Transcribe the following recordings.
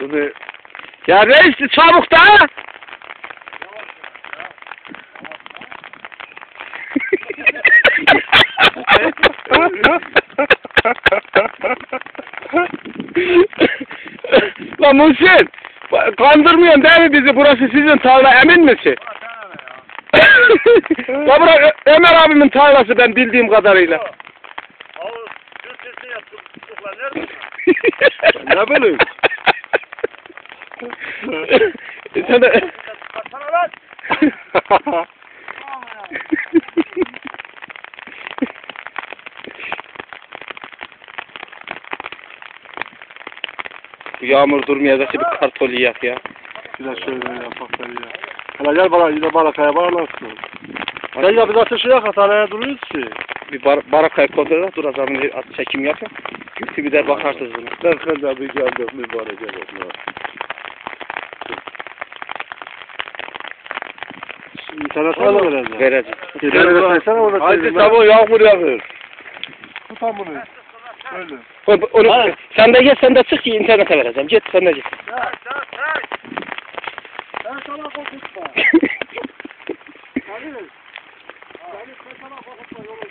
Bunu Ya reis çabuk da. Lan Muhsin, kandırmıyorsun değil mi bizi? Burası sizin tarla, emin misin? ya bırak Ömer abimin tarlası ben bildiğim kadarıyla. Yaptım. Nerede? ne bileyim. Sen de... Baksana lan. Yağmur durmayacak bir kartol yak ya. Bir de şöyle yapakları ya. Hala gel bana yine barakaya bağlansın. Gel ya biz ateşi yak hastaneye duruyoruz ki. Bir bar barakayı kontrol et, dur azam bir at çekim yapın. Gültü bir de bakarsınız buna. Ben sen de bir geldim mübarek evet. İnternet var mı vereceğim? Vereceğim. Gidelim versene onu. Hadi sabah yağmur yağıyor. Tutan bunu. Öyle. Onu, onu, sen de git sen de çık ki internete vereceğim. Git sen de git. Ya ya ya. Ben sana korkutma. Hadi. Hadi sen sana korkutma yolu.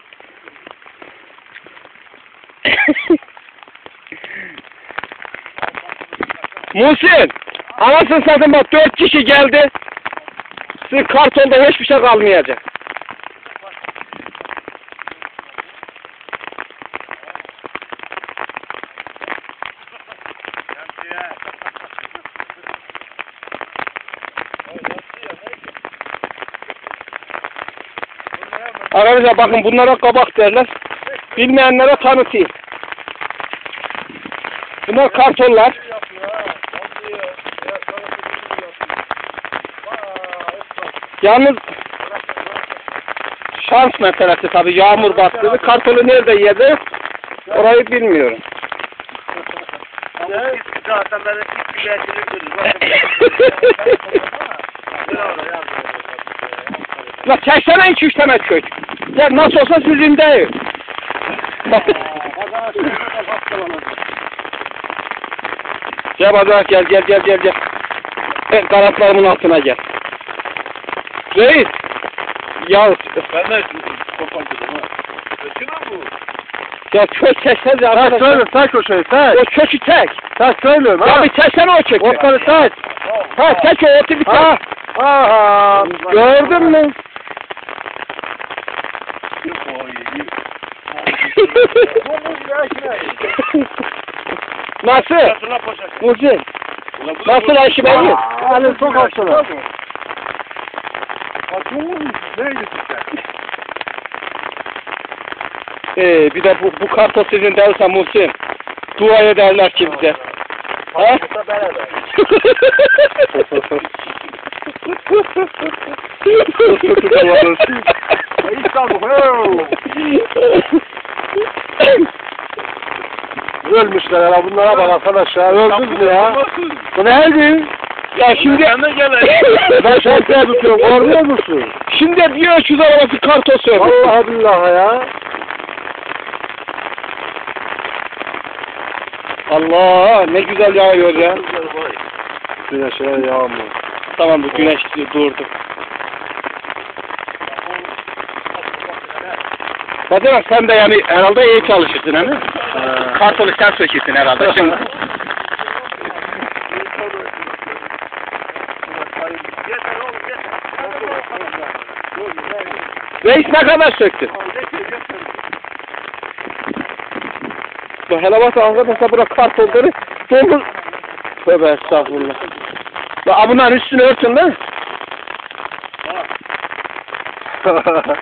Muhsin! Anasını satın bak dört kişi geldi. Sizin kartonda hiçbir şey kalmayacak. Arkadaşlar bakın bunlara kabak derler. Bilmeyenlere tanıtayım. Bunlar kartonlar. Yalnız şans meselesi tabii yağmur bastırdı. Kartonu nerede yedi? Orayı bilmiyorum. Zaten ben ilk bir. La çeksene iki üç tane kök. Ya nasıl olsa sizin değil. gel bacak gel gel gel gel gel. Ben kanatlarımın altına gel. Reis. Ya, Ben de kopartacağım ha. Mü bu? ya kök çeksene Sen arkadaşlar. söyle sen köşeyi sen. O kökü çek. Sen söylüyorum ha. Abi çeksene o kökü. Otları sen. Ha çek o otu bir Ha. çek. Aha. Gördün mü? Nasıl? Poşet. Muhsin. Nasıl Ayşe Bey? Ali çok hastalar. Ee, bir de bu, bu karto sizin derse Muhsin. Dua ederler ki bize. Ha? Ölmüşler ya bunlara bak arkadaş ya. Öldünüz mü ya? Bu neydi? ya şimdi Sen de gel. Ben şarkıya tutuyorum. Görmüyor musun? Şimdi bir ölçüz arabası karto söylüyor. Allah billahi ya. Allah ne güzel yağıyor ya. Güneşe yağmur. Tamam bu güneş durdu. Bacanak sen de yani herhalde iyi çalışırsın mi? Kartolu sen söküyorsun herhalde şimdi. Yeter oğlum yeter. Reis ne kadar söktün? Bu hele bak arkadaşlar bura kartonları doldur. Tövbe estağfurullah. La bunların üstünü örtün lan.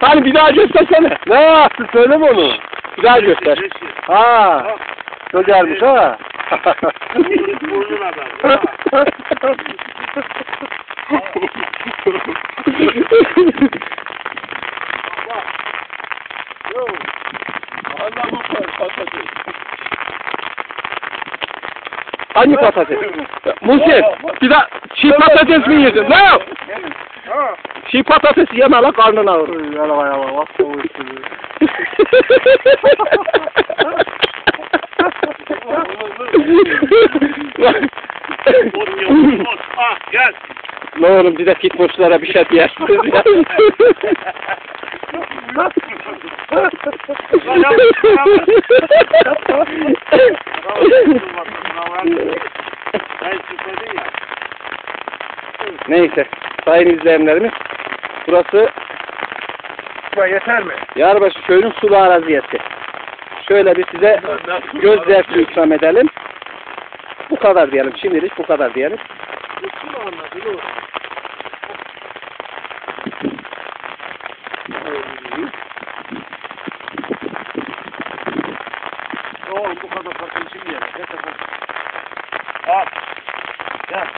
Hani bir daha göstersene. ne yaptın söyleme onu. Bir daha göster. Ha. Gelmiş ha. Burnun adam. Hangi patates? Muhsin, bir daha çiğ patates mi yedin? Ne yap? Çiğ patates yeme la karnın ağrır. Yala yala bak. Ot. Ah gel. ne oğlum bir de fitmoşlara bir şey diyersiniz ya. Ya, ya. Neyse sayın izleyenlerimiz burası yeter mi? Yarbaşı köyünün sulu araziyesi. Şöyle bir size göz zevki ikram edelim. Bu kadar diyelim. Şimdilik bu kadar diyelim.